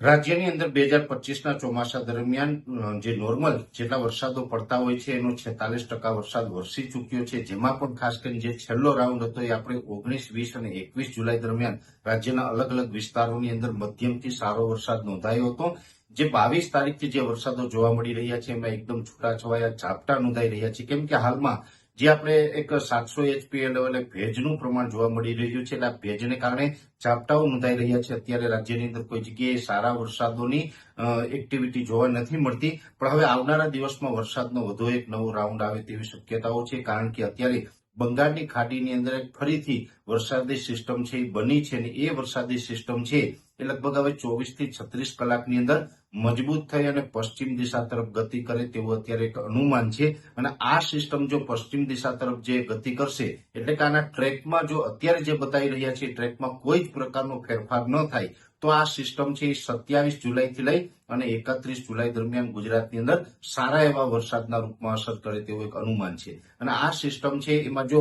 રાજ્યની અંદર બે હજાર પચીસના ચોમાસા દરમિયાન જે નોર્મલ જેટલા વરસાદો પડતા હોય છે, એનો છેતાલીસ ટકા વરસાદ વરસી ચૂક્યો છે. જેમાં પણ ખાસ કરીને જે છેલ્લો રાઉન્ડ હતો, એ આપણે ઓગણીસ, વીસ અને એકવીસ જુલાઈ દરમિયાન રાજ્યના અલગ અલગ વિસ્તારોની અંદર મધ્યમથી સારો વરસાદ નોંધાયો હતો. જે બાવીસ તારીખથી જે વરસાદો જોવા મળી રહ્યા છે, એમાં એકદમ છૂટાછવાયા ઝાપટા નોંધાઈ રહ્યા છે. કેમ કે હાલમાં જે આપણે એક સાતસો એચપીએલ લેવલે ભેજનું પ્રમાણ જોવા મળી રહ્યું છે. એટલે આ ભેજને કારણે ઝાપટાઓ નોંધાઈ રહ્યા છે. અત્યારે રાજ્યની અંદર કોઈ જગ્યાએ સારા વરસાદોની એક્ટિવિટી જોવા નથી મળતી. પણ હવે આવનારા દિવસમાં વરસાદનો વધુ એક નવો રાઉન્ડ આવે તેવી શક્યતાઓ છે. કારણ કે અત્યારે બંગાળની ખાડીની અંદર ફરીથી વરસાદી સિસ્ટમ છે એ બની છે અને એ વરસાદી સિસ્ટમ છે એ લગભગ હવે ચોવીસથી છત્રીસ કલાકની અંદર મજબૂત થઈ અને પશ્ચિમ દિશા તરફ ગતિ કરે તેવું અત્યારે એક અનુમાન છે. અને આ સિસ્ટમ જો પશ્ચિમ દિશા તરફ જે ગતિ કરશે, એટલે કે આના ટ્રેકમાં જો અત્યારે જે બતાવી રહ્યા છે ટ્રેકમાં કોઈ જ પ્રકારનો ફેરફાર ન થાય તો આ સિસ્ટમ છે સત્યાવીસ જુલાઈથી લઈ અને એકત્રીસ જુલાઈ દરમિયાન ગુજરાતની અંદર સારા એવા વરસાદના રૂપમાં અસર કરે તેવું એક અનુમાન છે. અને આ સિસ્ટમ છે, એમાં જો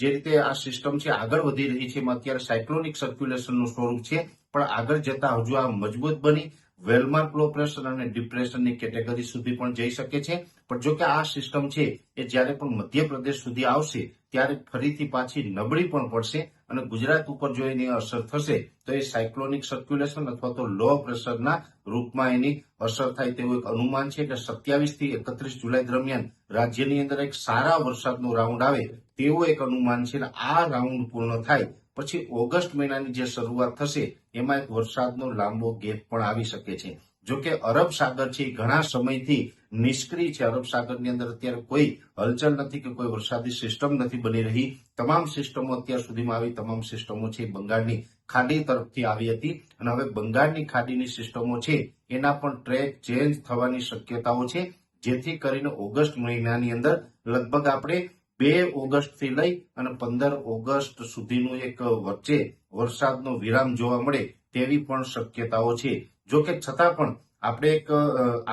જે રીતે આ સિસ્ટમ છે આગળ વધી રહી છે, એમાં અત્યારે સાયક્લોનિક સર્ક્યુલેશનનું સ્વરૂપ છે, પણ આગળ જતા હજુ આ મજબૂત બની, વેલમાર્ક લો પ્રેશર અને ડિપ્રેશનની કેટેગરી સુધી પણ જઈ શકે છે. પણ જો કે આ સિસ્ટમ છે એ જ્યારે પણ મધ્યપ્રદેશ સુધી આવશે, ત્યારે ફરીથી પાછી નબળી પણ પડશે અને ગુજરાત ઉપર જો એની અસર થશે, તો એ સાયક્લોનિક સર્ક્યુલેશન અથવા તો લો પ્રેશરના રૂપમાં એની અસર થાય તેવું એક અનુમાન છે એટલે સત્યાવીસથી એકત્રીસ જુલાઈ દરમિયાન રાજ્યની અંદર એક સારા વરસાદનો રાઉન્ડ આવે તેવું એક અનુમાન છે આ રાઉન્ડ પૂર્ણ થાય પછી ઓગસ્ટ મહિનાની જે શરૂઆત થશે, એમાં એક વરસાદનો લાંબો ગેપ પણ આવી શકે છે. જો કે અરબ સાગર છે ઘણા સમયથી નિષ્ક્રિય છે. અરબ સાગરની અંદર અત્યારે કોઈ હલચલ નથી કે કોઈ વરસાદી સિસ્ટમ નથી બની રહી. તમામ સિસ્ટમો અત્યાર સુધીમાં આવી. તમામ સિસ્ટમો છે બંગાળની ખાડી તરફથી આવી હતી. અને હવે બંગાળની ખાડીની સિસ્ટમો છે એના પણ ટ્રેક ચેન્જ થવાની શક્યતાઓ છે. જેથી કરીને ઓગસ્ટ મહિનાની અંદર લગભગ આપણે બે ઓગસ્ટથી લઈ અને પંદર ઓગસ્ટ સુધીનું એક વચ્ચે વરસાદનો વિરામ જોવા મળે તેવી પણ શક્યતાઓ છે. જો કે છતાં પણ આપણે એક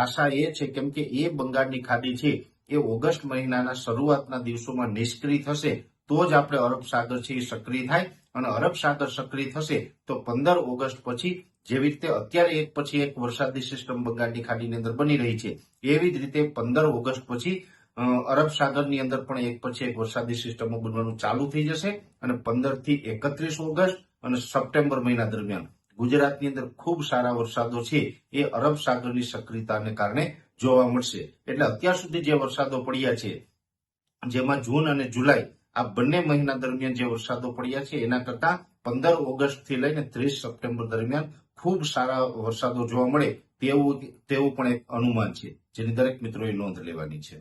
આશા એ છે, કેમ કે એ બંગાળની ખાડી છે, એ ઓગસ્ટ મહિનાના શરૂઆતના દિવસોમાં નિષ્ક્રિય થશે, તો જ આપણે અરબ સાગર છે એ સક્રિય થાય. અને અરબ સાગર સક્રિય થશે, તો પંદર ઓગસ્ટ પછી જેવી રીતે અત્યારે એક પછી એક વરસાદી સિસ્ટમ બંગાળની ખાડીની અંદર બની રહી છે, એવી જ રીતે પંદર ઓગસ્ટ પછી અરબ સાગરની અંદર પણ એક પછી એક વરસાદી સિસ્ટમો બનવાનું ચાલુ થઈ જશે. અને પંદરથી એકત્રીસ ઓગસ્ટ અને સપ્ટેમ્બર મહિના દરમિયાન. ગુજરાતની અંદર ખૂબ સારા વરસાદો છે, એ અરબ સાગરની સક્રિયતાને કારણે જોવા મળશે. એટલે અત્યાર સુધી જે વરસાદો પડ્યા છે, જેમાં જૂન અને જુલાઈ આ બંને મહિના દરમિયાન જે વરસાદો પડ્યા છે, એના કરતા પંદર ઓગસ્ટથી લઈને ત્રીસ સપ્ટેમ્બર દરમિયાન ખૂબ સારા વરસાદો જોવા મળે તેવું તેવું પણ એક અનુમાન છે, જેની દરેક મિત્રોએ નોંધ લેવાની છે.